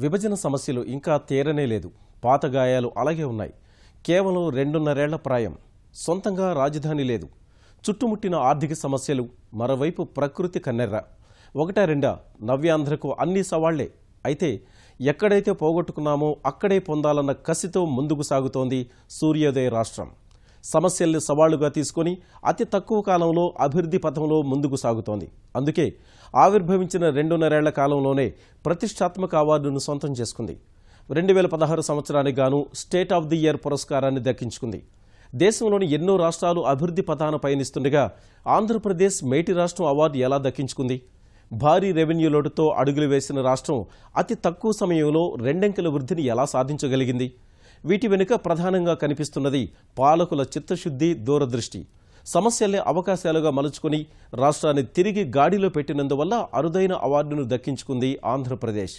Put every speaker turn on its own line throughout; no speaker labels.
విభజన సమస్యలు ఇంకా తీరనే లేదు. పాత గాయాలు అలాగే ఉన్నాయి. కేవలం రెండున్నరేళ్ళ ప్రాయం. సొంతంగా రాజధాని లేదు. చుట్టుముట్టిన ఆర్థిక సమస్యలు మరోవైపు ప్రకృతి కన్నెర్ర. ఒకటా రెండా నవ్యాంధ్రకు అన్ని సవాళ్ళే. అయితే ఎక్కడైతే పోగొట్టుకున్నామో అక్కడే పొందాలన్న కసితో ముందుకు సాగుతోంది సూర్యోదయ రాష్ట్రం. సమస్యల్ని సవాళ్ళుగా తీసుకొని అతి తక్కువ కాలంలో అభివృద్ధి పథంలో ముందుకు సాగుతోంది. అందుకే ఆవిర్భవించిన రెండున్నరేళ్ళ కాలంలోనే ప్రతిష్టాత్మక అవార్డును సొంతం చేసుకుంది. రెండు వేల పదహారు సంవత్సరానికి గాను స్టేట్ ఆఫ్ ది ఇయర్ పురస్కారాన్ని దక్కించుకుంది. దేశంలోని ఎన్నో రాష్ట్రాలు అభివృద్ధి పథాన పయనిస్తుండగా ఆంధ్రప్రదేశ్ మేటి రాష్ట్రం అవార్డు ఎలా దక్కించుకుంది? భారీ రెవెన్యూ లోటుతో అడుగులు వేసిన రాష్ట్రం అతి తక్కువ సమయంలో రెండంకెల వృద్ధిని ఎలా సాధించగలిగింది? వీటి వెనుక ప్రధానంగా కనిపిస్తున్నది పాలకుల చిత్తశుద్ధి దూరదృష్టి. సమస్యలే అవకాశాలుగా మలుచుకుని రాష్ట్రాన్ని తిరిగి గాడిలో పెట్టినందువల్ల అరుదైన అవార్డును దక్కించుకుంది ఆంధ్రప్రదేశ్.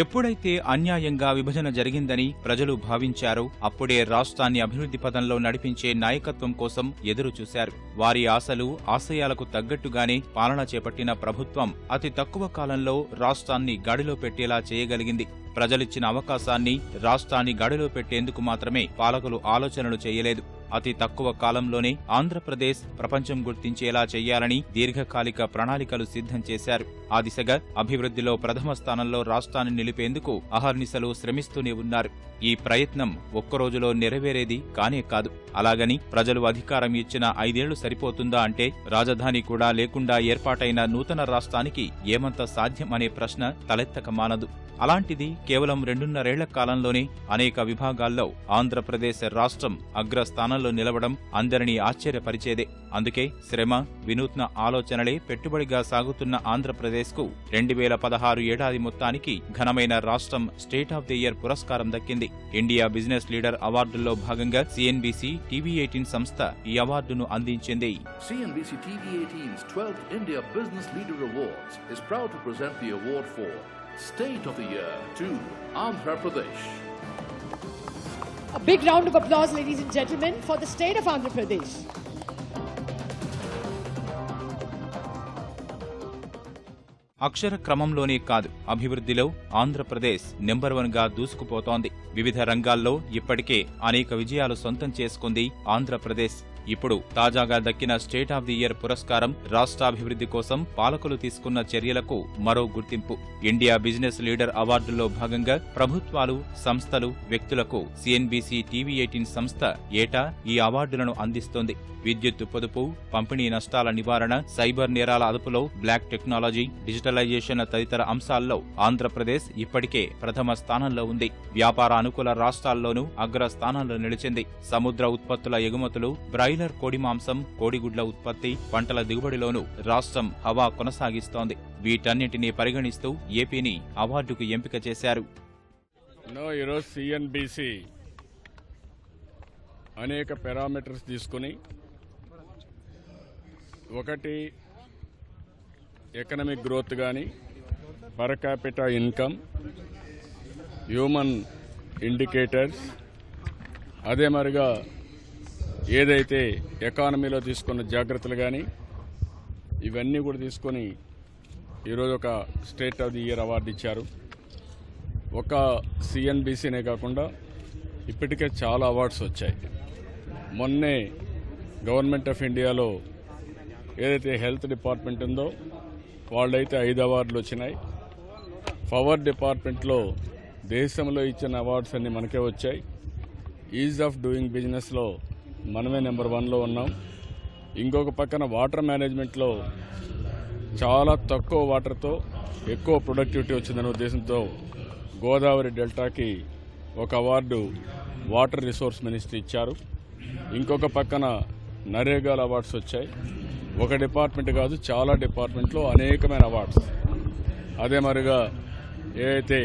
ఎప్పుడైతే అన్యాయంగా విభజన జరిగిందని ప్రజలు భావించారో అప్పుడే రాష్ట్రాన్ని అభివృద్ధి పదంలో నడిపించే నాయకత్వం కోసం ఎదురు చూశారు వారి ఆశలు ఆశయాలకు తగ్గట్టుగానే పాలన చేపట్టిన ప్రభుత్వం అతి తక్కువ కాలంలో రాష్ట్రాన్ని గాడిలో పెట్టేలా చేయగలిగింది. ప్రజలిచ్చిన అవకాశాన్ని రాష్ట్రాన్ని గాడిలో పెట్టేందుకు మాత్రమే పాలకులు ఆలోచనలు చేయలేదు. అతి తక్కువ కాలంలోనే ఆంధ్రప్రదేశ్ ప్రపంచం గుర్తించేలా చేయాలని దీర్ఘకాలిక ప్రణాళికలు సిద్ధం చేశారు. ఆ దిశగా అభివృద్ధిలో ప్రథమ స్థానంలో రాష్ట్రాన్ని నిలిపేందుకు అహర్నిశలు శ్రమిస్తూనే ఉన్నారు. ఈ ప్రయత్నం ఒక్కరోజులో నెరవేరేది కానే కాదు. అలాగని ప్రజలు అధికారం ఇచ్చిన ఐదేళ్ళు సరిపోతుందా అంటే రాజధాని కూడా లేకుండా ఏర్పాటైన నూతన రాష్ట్రానికి ఏమంత సాధ్యం అనే ప్రశ్న తలెత్తక మానదు అలాంటిది కేవలం రెండున్నరేళ్ళ కాలంలోనే అనేక విభాగాల్లో ఆంధ్రప్రదేశ్ రాష్ట్రం అగ్రస్థానంలో నిలవడం అందరినీ ఆశ్చర్యపరిచేదే. అందుకే శ్రమ వినూత్న ఆలోచనలే పెట్టుబడిగా సాగుతున్న ఆంధ్రప్రదేశ్కు రెండు వేల పదహారు ఏడాది మొత్తానికి ఘనమైన రాష్ట్రం స్టేట్ ఆఫ్ ది ఇయర్ పురస్కారం దక్కింది. ఇండియా బిజినెస్ లీడర్ అవార్డుల్లో భాగంగా సిఎన్బిసి టీవీ ఎయిటీన్ సంస్థ ఈ అవార్డును అందించింది.
CNBC TV 18's 12th India Business Leader Awards is proud to present the award for State of the Year to Andhra Pradesh.
A big round of applause, ladies and gentlemen, for the state of Andhra Pradesh.
అక్షర క్రమంలోనే కాదు అభివృద్ధిలో Andhra Pradesh number వన్గా దూసుకుపోతోంది వివిధ రంగాల్లో ఇప్పటికే అనేక విజయాలు సొంతం చేసుకుంది ఆంధ్రప్రదేశ్ ఇప్పుడు తాజాగా దక్కిన స్టేట్ ఆఫ్ ది ఇయర్ పురస్కారం రాష్ట్రాభివృద్ధి కోసం పాలకులు తీసుకున్న చర్యలకు మరో గుర్తింపు. ఇండియా బిజినెస్ లీడర్ అవార్డుల్లో భాగంగా ప్రభుత్వాలు సంస్థలు వ్యక్తులకు సిఎన్బిసి టీవీ ఎయిటీన్ సంస్థ ఏటా ఈ అవార్డులను అందిస్తోంది. విద్యుత్ పొదుపు పంపిణీ నష్టాల నివారణ సైబర్ నేరాల అదుపులో బ్లాక్ టెక్నాలజీ డిజిటలైజేషన్ తదితర అంశాల్లో ఆంధ్రప్రదేశ్ ఇప్పటికే ప్రథమ స్థానంలో ఉంది. వ్యాపార అనుకూల రాష్ట్రాల్లోనూ అగ్ర స్థానంలో నిలిచింది. సముద్ర ఉత్పత్తుల ఎగుమతులు బ్రాయిలర్ కోడి మాంసం కోడిగుడ్ల ఉత్పత్తి పంటల దిగుబడిలోనూ రాష్ట్రం హవా కొనసాగిస్తోంది. వీటన్నింటినీ పరిగణిస్తూ ఏపీని అవార్డుకు ఎంపిక చేశారు.
ఈరోజు సిఎన్బిసి అనేక పారామీటర్స్ తీసుకుని ఒకటి ఎకనమిక్ గ్రోత్ కానీ per capital income human indicators అదే మరిగా ఏదైతే ఎకానమీలో తీసుకున్న జాగ్రత్తలు కానీ ఇవన్నీ కూడా తీసుకొని ఈరోజు ఒక state of the year award ఇచ్చారు. ఒక సిఎన్బిసినే కాకుండా ఇప్పటికే చాలా అవార్డ్స్ వచ్చాయి. మొన్నే గవర్నమెంట్ ఆఫ్ ఇండియాలో ఏదైతే హెల్త్ డిపార్ట్మెంట్ ఉందో వాళ్ళైతే ఐదు అవార్డులు వచ్చినాయి. పవర్ డిపార్ట్మెంట్లో దేశంలో ఇచ్చిన అవార్డ్స్ అన్నీ మనకే వచ్చాయి. ఈజ్ ఆఫ్ డూయింగ్ బిజినెస్లో మనమే నెంబర్ వన్లో ఉన్నాం. ఇంకొక పక్కన వాటర్ మేనేజ్మెంట్లో చాలా తక్కువ వాటర్తో ఎక్కువ ప్రొడక్టివిటీ వచ్చిందనే ఉద్దేశంతో గోదావరి డెల్టాకి ఒక అవార్డు వాటర్ రిసోర్స్ మినిస్ట్రీ ఇచ్చారు. ఇంకొక పక్కన నరేగాల అవార్డ్స్ వచ్చాయి. ఒక డిపార్ట్మెంట్ కాదు చాలా డిపార్ట్మెంట్లో అనేకమైన అవార్డ్స్ అదే మరిగా ఏదైతే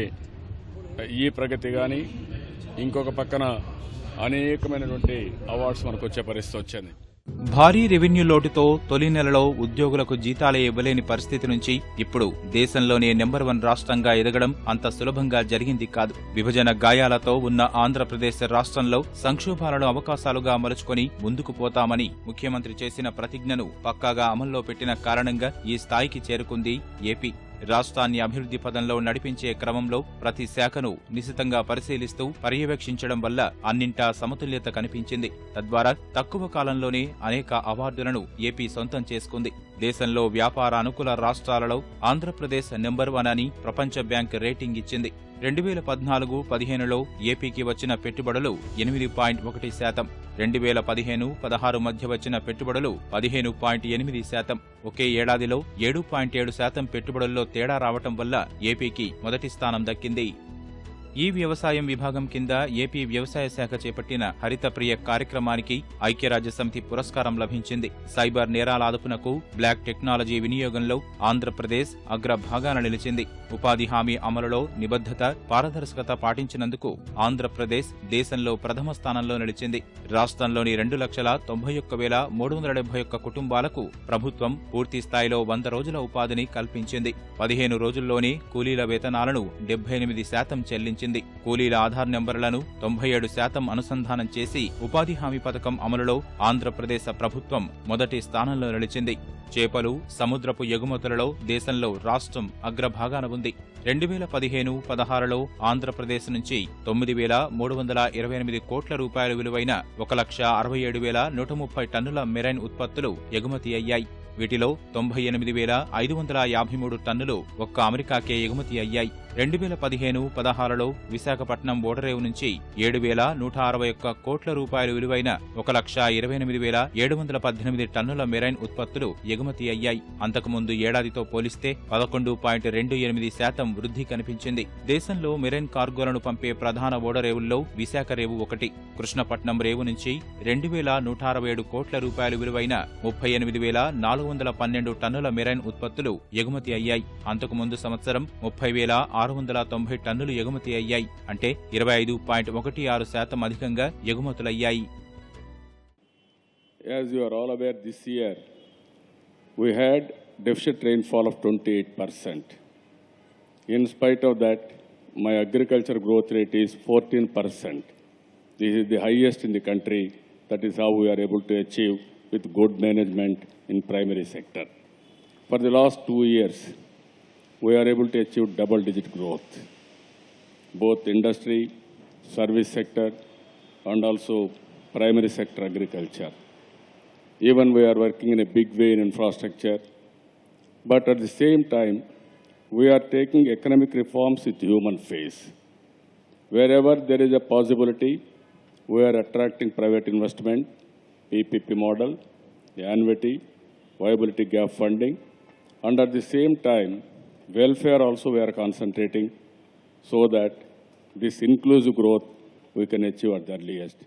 ఈ ప్రగతి కానీ ఇంకొక పక్కన అనేకమైనటువంటి అవార్డ్స్ మనకు వచ్చే పరిస్థితి వచ్చింది.
భారీ రెవెన్యూ లోటుతో తొలి నెలలో ఉద్యోగులకు జీతాలే ఇవ్వలేని పరిస్థితి నుంచి ఇప్పుడు దేశంలోనే నెంబర్ వన్ రాష్ట్రంగా ఎదగడం అంత సులభంగా జరిగింది కాదు. విభజన గాయాలతో ఉన్న ఆంధ్రప్రదేశ్ రాష్ట్రంలో సంక్షోభాలను అవకాశాలుగా మలుచుకొని ముందుకు పోతామని ముఖ్యమంత్రి చేసిన ప్రతిజ్ఞను పక్కాగా అమల్లో పెట్టిన కారణంగా ఈ స్థాయికి చేరుకుంది ఏపీ. రాష్ట్రాన్ని అభివృద్ధి పదంలో నడిపించే క్రమంలో ప్రతి శాఖను నిశితంగా పరిశీలిస్తూ పర్యవేక్షించడం వల్ల అన్నింటా సమతుల్యత కనిపించింది. తద్వారా తక్కువ కాలంలోనే అనేక అవార్డులను ఏపీ సొంతం చేసుకుంది. దేశంలో వ్యాపార అనుకూల రాష్ట్రాలలో ఆంధ్రప్రదేశ్ నెంబర్ వన్ అని ప్రపంచ బ్యాంక్ రేటింగ్ ఇచ్చింది. రెండు వేల పద్నాలుగు పదిహేనులో ఏపీకి వచ్చిన పెట్టుబడులు ఎనిమిది పాయింట్ ఒకటి శాతం. రెండు వేల పదిహేను పదహారు మధ్య వచ్చిన పెట్టుబడులు పదిహేను పాయింట్ ఎనిమిది శాతం. ఒకే ఏడాదిలో ఏడు పాయింట్ ఏడు శాతం పెట్టుబడుల్లో తేడా రావటం వల్ల ఏపీకి మొదటి స్థానం దక్కింది. ఈ వ్యవసాయం విభాగం కింద ఏపీ వ్యవసాయ శాఖ చేపట్టిన హరితప్రియ కార్యక్రమానికి ఐక్యరాజ్యసమితి పురస్కారం లభించింది. సైబర్ నేరాల అదుపునకు బ్లాక్ టెక్నాలజీ వినియోగంలో ఆంధ్రప్రదేశ్ అగ్రభాగాన నిలిచింది. ఉపాధి హామీ అమలులో నిబద్ధత పారదర్శకత పాటించినందుకు ఆంధ్రప్రదేశ్ దేశంలో ప్రథమ స్థానంలో నిలిచింది. రాష్ట్రంలోని రెండు లక్షల తొంభై ఒక్క వేల మూడు వందల డెబ్బై ఒక్క కుటుంబాలకు ప్రభుత్వం పూర్తి స్థాయిలో వంద రోజుల ఉపాధిని కల్పించింది. పదిహేను రోజుల్లోనే కూలీల వేతనాలను డెబ్బై ఎనిమిది శాతం చెల్లించింది. కూలీల ఆధార్ నెంబర్లను తొంభై ఏడు శాతం అనుసంధానం చేసి ఉపాధి హామీ పథకం అమలులో ఆంధ్రప్రదేశ్ ప్రభుత్వం మొదటి స్థానంలో నిలిచింది. చేపలు సముద్రపు ఎగుమతులలో దేశంలో రాష్ట్రం అగ్రభాగాన ఉంది. రెండు వేల పదిహేను పదహారులో ఆంధ్రప్రదేశ్ నుంచి తొమ్మిది వేల మూడు వందల ఇరవై ఎనిమిది కోట్ల రూపాయల విలువైన ఒక లక్ష అరవై ఏడు వేల నూట ముప్పై టన్నుల మెరైన్ ఉత్పత్తులు ఎగుమతి అయ్యాయి. వీటిలో తొంభై ఎనిమిది వేల ఐదు వందల యాభై మూడు టన్నులు ఒక్క అమెరికాకే ఎగుమతి అయ్యాయి. రెండు వేల పదిహేను పదహారులో విశాఖపట్నం ఓడరేవు నుంచి ఏడు వేల నూట అరవై ఒక్క కోట్ల రూపాయలు విలువైన ఒక లక్ష ఇరవై ఎనిమిది వేల ఏడు వందల పద్దెనిమిది టన్నుల మెరైన్ ఉత్పత్తులు ఎగుమతి అయ్యాయి. అంతకుముందు ఏడాదితో పోలిస్తే పదకొండు పాయింట్ రెండు ఎనిమిది శాతం వృద్ధి కనిపించింది. దేశంలో మెరైన్ కార్గోలను పంపే ప్రధాన ఓడరేవుల్లో విశాఖ రేవు ఒకటి కృష్ణపట్నం రేవు నుంచి రెండు వేల నూట అరవై ఏడు కోట్ల రూపాయలు విలువైన ముప్పై ఎనిమిది వేల నాలుగు వందల పన్నెండు టన్నుల మెరైన్ ఉత్పత్తులు ఎగుమతి అయ్యాయి అంతకు ముందు సంవత్సరం ముప్పై వేల ఆరు వందల తొంభై టన్నులు ఎగుమతి అయ్యాయి అంటే ఇరవై ఐదు పాయింట్ ఒకటి ఆరు శాతం అధికంగా ఎగుమతులయ్యాయి
As you are all aware, this year we had deficit rainfall of 28%. In spite of that, my agriculture growth rate is 14%. This is the highest in the country. That is how we are able to achieve with good management in primary sector. For the last two years, we are able to achieve double-digit growth, both industry, service sector, and also primary sector agriculture. Even we are working in a big way in infrastructure, but at the same time, we are taking economic reforms with human face. Wherever there is a possibility, we are attracting private investment, PPP model, the annuity, viability gap funding, and at the same time, welfare also we are concentrating so that this inclusive growth we can achieve at the earliest.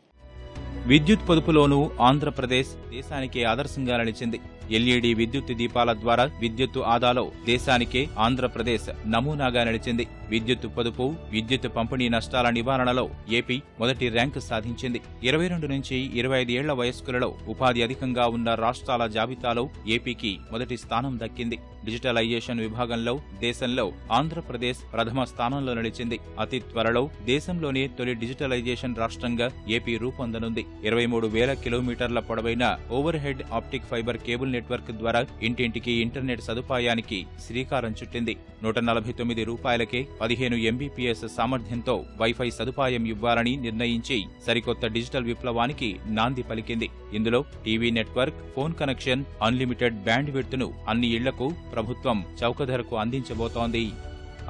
విద్యుత్ పొదుపులోనూ ఆంధ్రప్రదేశ్ దేశానికే ఆదర్శంగా నిలిచింది LED విద్యుత్ దీపాల ద్వారా విద్యుత్తు ఆదాలో దేశానికే ఆంధ్రప్రదేశ్ నమూనాగా నిలిచింది విద్యుత్ పొదుపు విద్యుత్ పంపిణీ నష్టాల నివారణలో ఏపీ మొదటి ర్యాంకు సాధించింది. ఇరవై రెండు నుంచి ఇరవై ఐదు ఏళ్ళ వయస్కులలో ఉపాధి అధికంగా ఉన్న రాష్ట్రాల జాబితాలో ఏపీకి మొదటి స్థానం దక్కింది. డిజిటలైజేషన్ విభాగంలో దేశంలో ఆంధ్రప్రదేశ్ ప్రథమ స్థానంలో నిలిచింది అతి త్వరలో దేశంలోనే తొలి డిజిటలైజేషన్ రాష్ట్రంగా ఏపీ రూపొందనుంది. ఇరవై మూడు వేల కిలోమీటర్ల పొడవైన overhead optic fibre cable network ద్వారా ఇంటింటికి ఇంటర్నెట్ సదుపాయానికి శ్రీకారం చుట్టింది. నూట నలభై తొమ్మిది రూపాయలకే పదిహేను ఎంబీపీఎస్ సామర్థ్యంతో వైఫై సదుపాయం ఇవ్వాలని నిర్ణయించి సరికొత్త డిజిటల్ విప్లవానికి నాంది పలికింది. ఇందులో TV network phone connection unlimited band విడ్త్ను అన్ని ఇళ్ళకు ప్రభుత్వం చౌక ధరకు అందించబోతోంది.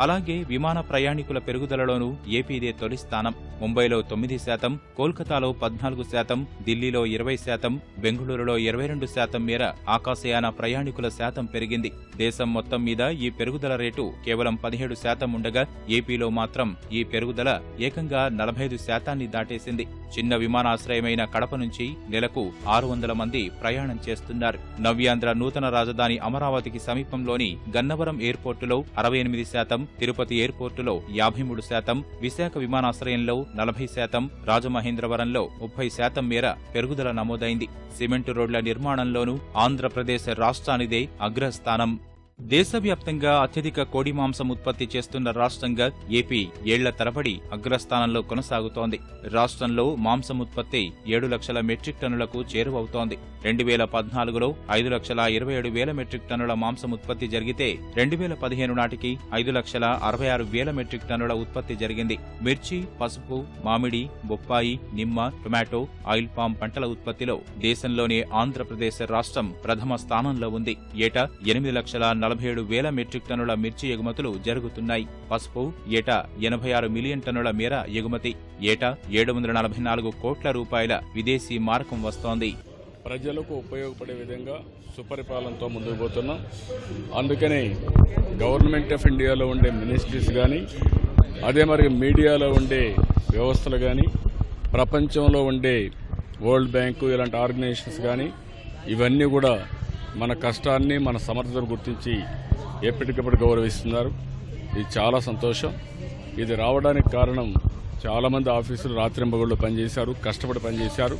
అలాగే విమాన ప్రయాణికుల పెరుగుదలలోనూ ఏపీదే తొలి స్థానం. ముంబైలో తొమ్మిది శాతం కోల్కతాలో పద్నాలుగు శాతం ఢిల్లీలో ఇరవై శాతం బెంగళూరులో ఇరవై రెండు శాతం మేర ఆకాశయాన ప్రయాణికుల శాతం పెరిగింది. దేశం మొత్తం మీద ఈ పెరుగుదల రేటు కేవలం పదిహేడు శాతం ఉండగా ఏపీలో మాత్రం ఈ పెరుగుదల ఏకంగా నలభై ఐదు శాతాన్ని దాటేసింది. చిన్న విమానాశ్రయమైన కడప నుంచి నెలకు ఆరు వందల మంది ప్రయాణం చేస్తున్నారు. నవ్యాంధ్ర నూతన రాజధాని అమరావతికి సమీపంలోని గన్నవరం ఎయిర్పోర్టులో అరవై ఎనిమిది శాతం తిరుపతి ఎయిర్పోర్టులో యాభై మూడు శాతం విశాఖ విమానాశ్రయంలో నలభై శాతం రాజమహేంద్రవరంలో ముప్పై శాతం మేర పెరుగుదల నమోదైంది. సిమెంటు రోడ్ల నిర్మాణంలోనూ ఆంధ్రప్రదేశ్ రాష్ట్రానిదే అగ్రస్థానం. దేశవ్యాప్తంగా అత్యధిక కోడి మాంసం ఉత్పత్తి చేస్తున్న రాష్ట్రంగా ఏపీ ఏళ్ళ తరబడి అగ్రస్థానంలో కొనసాగుతోంది. రాష్ట్రంలో మాంసం ఉత్పత్తి ఏడు లక్షల మెట్రిక్ టన్నులకు చేరువవుతోంది. రెండు వేల పద్నాలుగులో ఐదు లక్షల ఇరవై ఏడు వేల మెట్రిక్ టన్నుల మాంసం ఉత్పత్తి జరిగితే రెండు వేల పదిహేను నాటికి ఐదు లక్షల అరవై ఆరు వేల మెట్రిక్ టన్నుల ఉత్పత్తి జరిగింది. మిర్చి పసుపు మామిడి బొప్పాయి నిమ్మ టొమాటో ఆయిల్ పామ్ పంటల ఉత్పత్తిలో దేశంలోనే ఆంధ్రప్రదేశ్ రాష్ట్రం ప్రథమ స్థానంలో ఉంది. ఏటా ఎనిమిది లక్షల నలభై ఏడు వేల మెట్రిక్ టన్నుల మిర్చి ఎగుమతులు జరుగుతున్నాయి. పసుపు ఏటా ఎనభై ఆరు మిలియన్ టన్నుల మేర ఎగుమతి. ఏటా ఏడు వందల నలభై నాలుగు కోట్ల రూపాయల విదేశీ మార్కం వస్తోంది.
ప్రజలకు ఉపయోగపడే విధంగా సుపరిపాలనతో ముందుకు పోతున్నాం. అందుకని గవర్నమెంట్ ఆఫ్ ఇండియాలో ఉండే మినిస్ట్రీస్ కానీ అదే మరి మీడియాలో ఉండే వ్యవస్థలు కానీ ప్రపంచంలో ఉండే వరల్డ్ బ్యాంకు ఇలాంటి ఆర్గనైజేషన్స్ కానీ ఇవన్నీ కూడా మన కష్టాన్ని మన సమర్థతను గుర్తించి ఎప్పటికప్పుడు గౌరవిస్తున్నారు. ఇది చాలా సంతోషం. ఇది రావడానికి కారణం చాలామంది ఆఫీసులు రాత్రింబగళ్ళు పనిచేశారు కష్టపడి పనిచేశారు.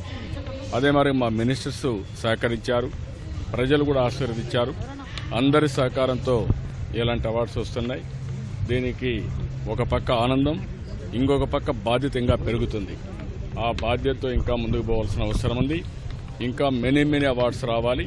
అదే మరి మా మినిస్టర్స్ సహకరించారు ప్రజలు కూడా ఆశీర్వదించారు. అందరి సహకారంతో ఇలాంటి అవార్డ్స్ వస్తున్నాయి. దీనికి ఒక పక్క ఆనందం ఇంకొక పక్క బాధ్యత ఇంకా పెరుగుతుంది. ఆ బాధ్యతతో ఇంకా ముందుకు పోవాల్సిన అవసరం ఉంది. ఇంకా మెనీ మెనీ అవార్డ్స్ రావాలి.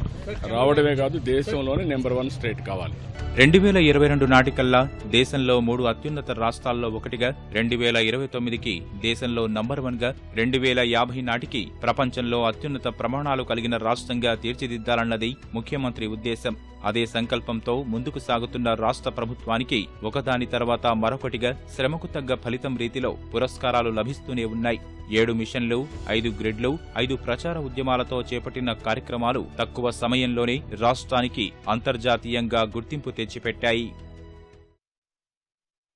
రావడమే కాదు దేశంలోనే నెంబర్ వన్ స్టేట్ కావాలి.
రెండు వేల ఇరవై రెండు నాటికల్లా దేశంలో మూడు అత్యున్నత రాష్ట్రాల్లో ఒకటిగా రెండు వేల ఇరవై తొమ్మిదికి దేశంలో నంబర్ వన్గా రెండు వేల యాభై నాటికి ప్రపంచంలో అత్యున్నత ప్రమాణాలు కలిగిన రాష్ట్రంగా తీర్చిదిద్దాలన్నది ముఖ్యమంత్రి ఉద్దేశం. అదే సంకల్పంతో ముందుకు సాగుతున్న రాష్ట్ర ప్రభుత్వానికి ఒకదాని తర్వాత మరొకటిగా శ్రమకు తగ్గ ఫలితం రీతిలో పురస్కారాలు లభిస్తూనే ఉన్నాయి. ఏడు మిషన్లు ఐదు గ్రిడ్లు ఐదు ప్రచార ఉద్యమాలతో చేపట్టిన కార్యక్రమాలు తక్కువ సమయంలోనే రాష్ట్రానికి అంతర్జాతీయంగా గుర్తింపు తెచ్చిపెట్టాయి.